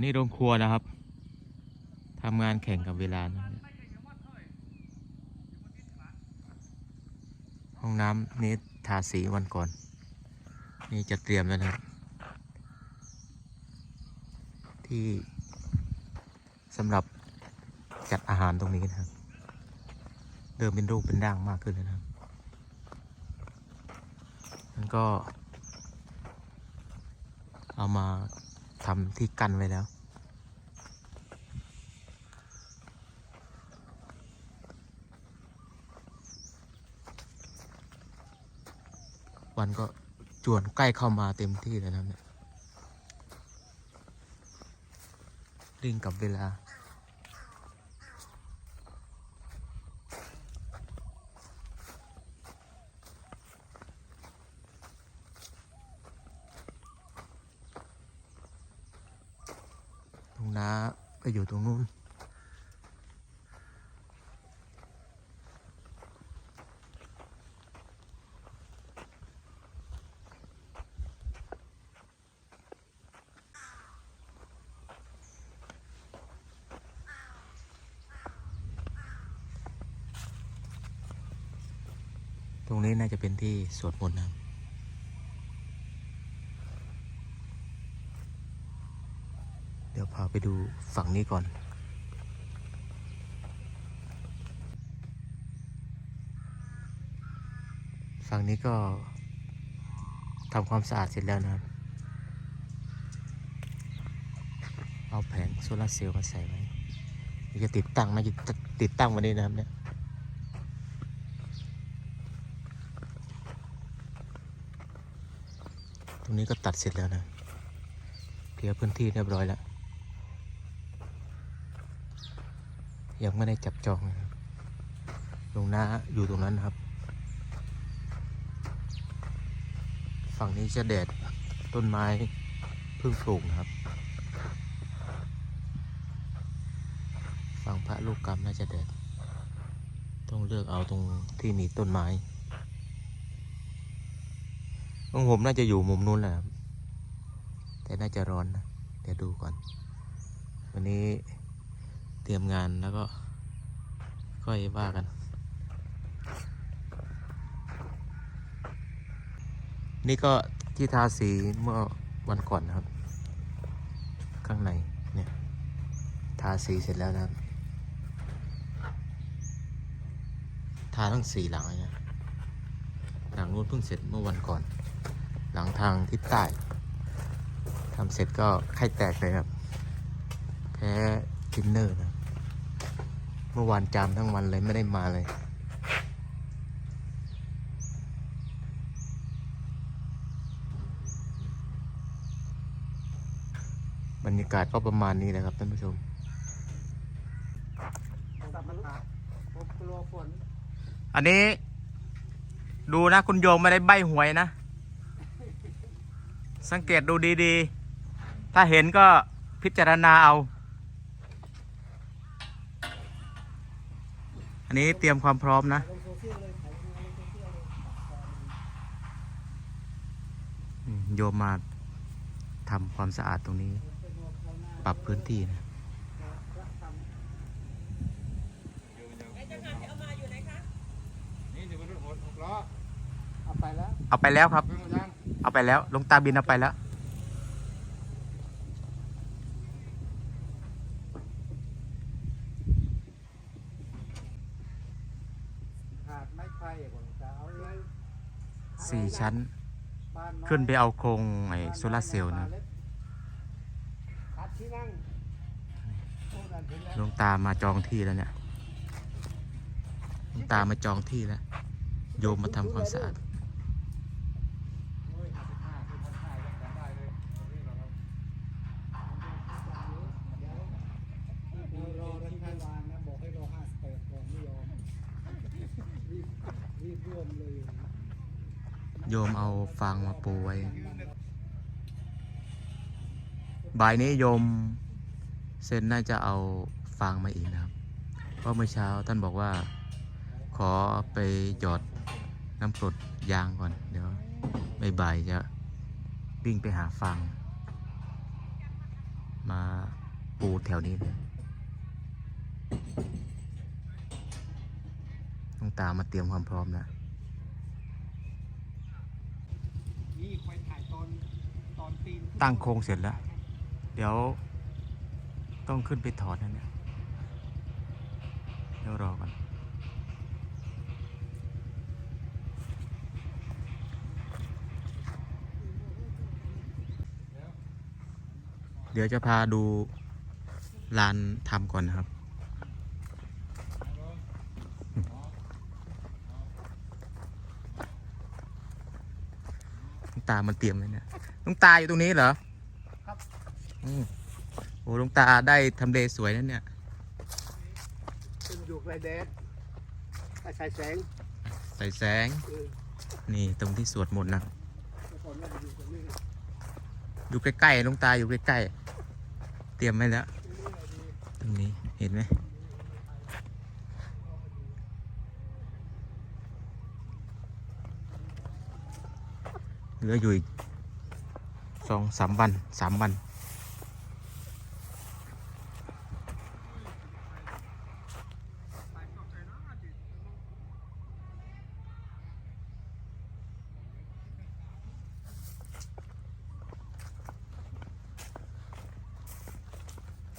นนี้โรงครัวนะครับทำงานแข่งกับเวลานะห้องน้ำนี้ทาสีวันก่อน นี่จะเตรียมแล้วนะครับ ที่สำหรับจัดอาหารตรงนี้นะครับเริ่มเป็นรูปเป็นร่างมากขึ้นแล้วนะครับมันก็เอามาทำที่กั้นไว้แล้ว วันก็จวนใกล้เข้ามาเต็มที่แล้วนะเนี่ยริ่งกับเวลา ตรงน้าไปอยู่ตรงนู้น รงนี้น่าจะเป็นที่สวดมนต์นะครับเดี๋ยวพาไปดูฝั่งนี้ก่อน ฝั่งนี้ก็ทำความสะอาดเสร็จแล้วนะครับ เอาแผงโซลาร์เซลล์มาใส่ไว้จะติดตั้งนะจะติดตั้งวันนี้นะครับเนี่ย รงนี้ก็ตัดเสร็จแล้วนะเคลียร์พื้นที่เรียบร้อยแล้ว ยังไม่ได้จับจองนะครับลงหน้าอยู่ตรงนั้นนะครับ ฝั่งนี้จะแดดต้นไม้เพิ่งปลูกนะครับ ฝั่งพระลูกกรรมน่าจะแดด ต้องเลือกเอาตรงที่มีต้นไม้ ของผมน่าจะอยู่มุมนู้นแหละแต่น่าจะร้อนนะเดี๋ยวดูก่อน วันนี้เตรียมงานแล้วก็ค่อยว่ากัน นี่ก็ที่ทาสีเมื่อวันก่อนนะครับ ข้างในเนี่ยทาสีเสร็จแล้วนะครับทาทั้งสี่หลังเลยนะหลังนู้นเพิ่งเสร็จเมื่อวันก่อน หลังทางทิศใต้ทำเสร็จก็ไข้แตกเลยครับ แพ้ทินเนอร์นะเมื่อวานจามทั้งวันเลยไม่ได้มาเลยบรรยากาศก็ประมาณนี้แหละครับท่านผู้ชมอันนี้ ดูนะคุณโยมไม่ได้ใบหวยนะ สังเกตดูดีๆ ถ้าเห็นก็พิจารณาเอา อันนี้เตรียมความพร้อมนะลงโซเชียลเลยถ่ายลงโซเชียลเลยอืมโยมมาทำความสะอาดตรงนี้เป็นหัวเขาหน้าปรับพื้นที่นะพระทำนี่จะเป็นรถหกหกล้อเอาไปแล้วเอาไปแล้วครับ เอาไปแล้วลงตาบินเอาไปแล้ว ขาดไม้ไผ่ก่อนจะเอาเลยสี่ชั้น บ้านอยขึ้นไปเอาโครงไอ้โซลาร์เซลล์นะขาดที่นั่งโอ้นั่นถึงแล้วหลวงตามาจองที่แล้วเนี่ยหลวงตามาจองที่แล้ว โยมมาทำความสะอาด โอ้ยห้าสิบห้าคือพันห้ายังจำได้เลยตรงนี้เหรอครับ เดี๋ยวเรารอรัฐบาลนะบอกให้รอห้าสิบแปดก่อนไม่ยอมรีบรีบร่วมเลย โยมเอาฟางมาปูไว้บ่ายนี้โยมเซนน่าจะเอาฟางมาอีกนะครับ เพราะเมื่อเช้าท่านบอกว่า ขอไปหยอดน้ำกรดยางก่อน เดี๋ยวบ่ายจะวิ่งไปหาฟางมาปูแถวนี้เลยต้องตามมาเตรียมความพร้อมแล้ว นี่คอยถ่ายตอน ตั้งโครงเสร็จแล้ว เดี๋ยวต้องขึ้นไปถอดนั่นเนี่ยเดี๋ยวรอก่อนเดี๋ยวจะพาดูลานทำก่อนนะครับ ตามันเตรียมไว้เนี่ย ลุงตาอยู่ตรงนี้เหรอครับอืมโอ้ลุงตาได้ทำเลสวยนั่นเนี่ยเป็นอยู่ไรแดดใส่แสง ใส่แสงเออนี่ตรงที่สวดมนต์นะแต่ก่อนเราอยู่ตรงนี้อยู่ใกล้ๆลุงตาอยู่ใกล้ๆ เตรียมไว้แล้ว ตรงนี้เห็นไหมเหลืออยู่อีก สองสามวันสามวัน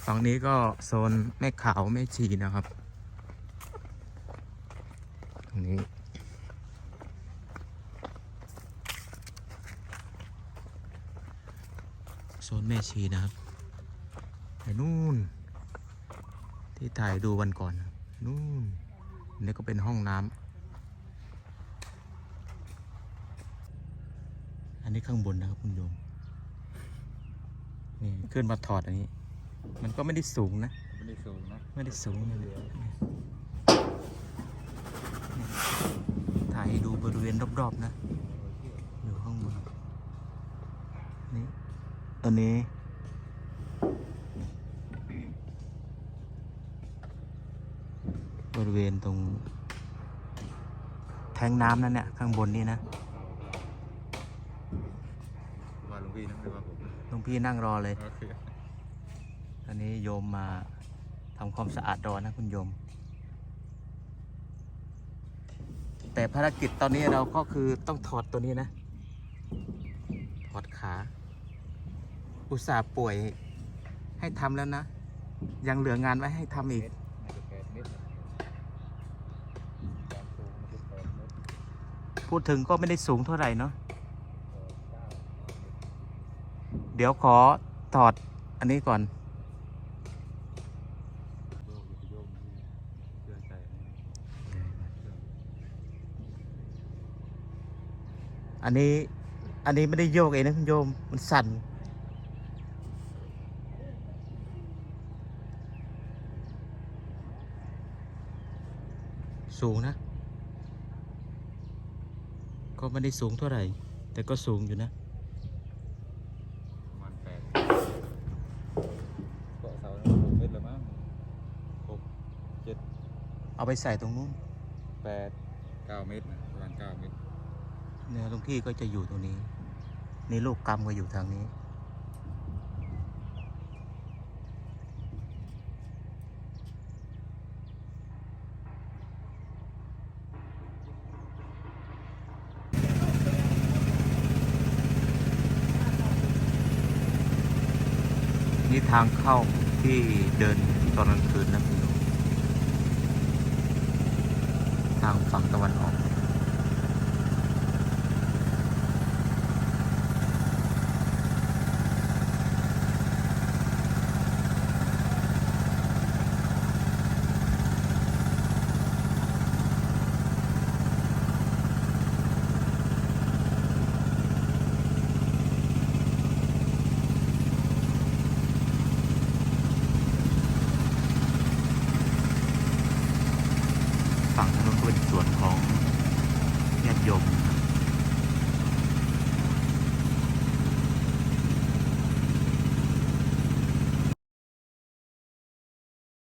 ฝั่งนี้ก็โซนแม่ขาวแม่ชีนะครับ ตรงนี้ โซนแม่ชีนะครับไปนู่น ที่ถ่ายดูวันก่อนนะครับนู่นอันนี่ก็เป็นห้องน้ำอันนี้ข้างบนนะครับคุณโยมนี่ขึ้นมาถอดอันนี้ มันก็ไม่ได้สูงนะ ไม่ได้สูงนะไม่ได้สูงเลยถ่ายให้ดูบริเวณรอบๆนะ อยู่ข้างบนนี่ อันนี้ บริเวณตรง แทงน้ำนั่นเนี่ย ข้างบนนี่นะว่าหลวงพี่นะไม่ว่าผมหลวงพี่นั่งรอเลยโอเคอันนี้โยมมาทำความสะอาดรอนะคุณโยม แต่ภารกิจตอนนี้เราก็คือต้องถอดตัวนี้นะ ถอดขา อุตส่าห์ป่วยให้ทำแล้วนะ ยังเหลืองานไว้ให้ทำอีก พูดถึงก็ไม่ได้สูงเท่าไหร่เนาะเดี๋ยวขอถอดอันนี้ก่อน อันนี้ อันนี้ไม่ได้โยกเองนะคุณโยม มันสั่น สูงนะ ก็ไม่ได้สูงเท่าไหร่ แต่ก็สูงอยู่นะประมาณแปดเกาะเสาเนี่ยหกเมตรละมั้งหกเจ็ดเอาไปใส่ตรงนู้นแปดเก้าเมตรนะประมาณเก้าเมตร เนี่ยหลวงพี่ก็จะอยู่ตรงนี้ นี่ลูกกรรมก็อยู่ทางนี้ นี่ทางเข้าที่เดินตอนกลางคืนนะทางฝั่งตะวันออก